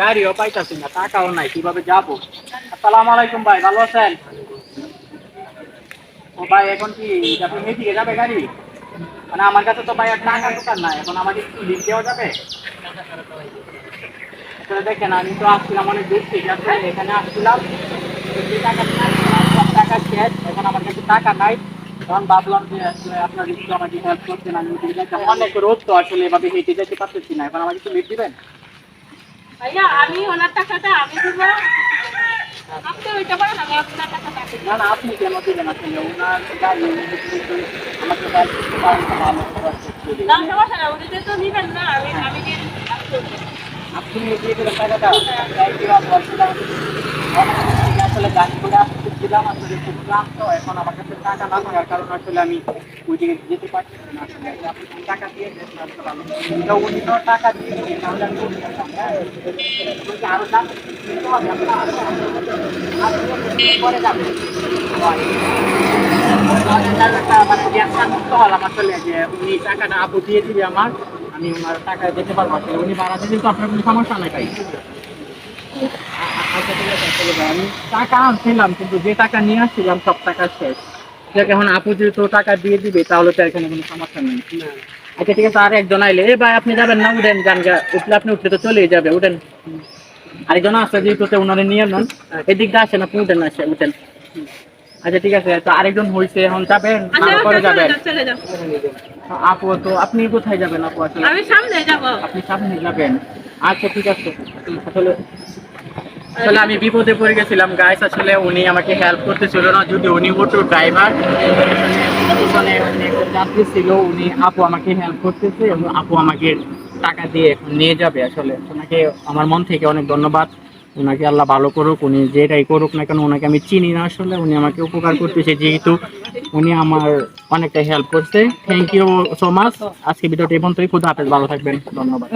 গাড়িও না, টাকাও নাই, কীভাবে যাব? আলাইকুম ভাই, ভালো ও ভাই, এখন কি আপনি যাবে গাড়ি? মানে আমার কাছে তো ভাই আর টাকা দোকান নাই, এখন আমাকে একটু লিখ দেওয়া যাবে? দেখেন, আমি তো আসছিলাম অনেক দূর থেকে আসলে এখানে আসছিলাম। টাকা এখন আমার কাছে টাকা নাই। তখন ভাবলাম যে আপনার একটু আমাকে আমি অনেক রোদ তো আসলে হেঁটে যেতে পারতেছি না, এখন আমাকে একটু লিখ দিবেন? ভাইয়া আমি ওনার টাকাটা আমি দিব। আপনি ওইটা করেন আমি আপনার টাকাটা না না আপনি কেন দিবেন? আসলে ওনার গাড়ি আমাকে। না সমস্যা না উনি তো নিবেন না আমি আমি দিয়ে আপনি দিয়ে টাকাটা আসলে আমি গাড়ি করে আসতেছিলাম আসলে খুব ক্লান্ত। এখন আমার কাছে টাকা না থাকার কারণে আসলে আমি ওই দিকে যেতে পারছি না। আপনি টাকা দিয়ে তো উনি তো টাকা দিয়ে তাহলে আমি হ্যাঁ? আরও দাম পরে মানে যে উনি টাকাটা আপু দিয়ে আমার, আমি টাকা দিতে পারব। উনি ভাড়া দিলে তো আপনার কোনো সমস্যা নাই তাই। আমি টাকা আনছিলাম কিন্তু যে টাকা নিয়ে আসছিলাম সব টাকা শেষ। যাক এখন আপু যেহেতু টাকা দিয়ে দিবে তাহলে তো এখানে কোনো সমস্যা নেই। আচ্ছা ঠিক আছে আর একজন আইলে এ ভাই আপনি যাবেন না? উঠেন গান গা উঠলে আপনি উঠলে তো চলেই যাবে উঠেন। আরেকজন আছে যেহেতু ওনারে নিয়ে নেন এদিকটা আসেন আপনি উঠেন আসে উঠেন। আচ্ছা ঠিক আছে তো আরেকজন হয়েছে এখন যাবেন পরে আচ্ছা, যাবেন। আপু তো আপনি কোথায় যাবেন আপু আসলে? আমি সামনে যাব। আপনি সামনে যাবেন। আচ্ছা ঠিক আছে। আসলে আসলে আমি বিপদে পড়ে গেছিলাম গাইস আসলে উনি আমাকে হেল্প করতেছিল না, যদি উনি অটো ড্রাইভার উনি যাত্রী ছিল, উনি আপু আমাকে হেল্প করতেছে এবং আপু আমাকে টাকা দিয়ে এখন নিয়ে যাবে আসলে। ওনাকে আমার মন থেকে অনেক ধন্যবাদ। ওনাকে আল্লাহ ভালো করুক, উনি যেটাই করুক না কেন, ওনাকে আমি চিনি না আসলে, উনি আমাকে উপকার করতেছে যেহেতু উনি আমার অনেকটা হেল্প করছে। থ্যাংক ইউ সো মাচ আজকে ভিডিওটি এই পর্যন্তই। খুদা হাফেজ, ভালো থাকবেন। ধন্যবাদ।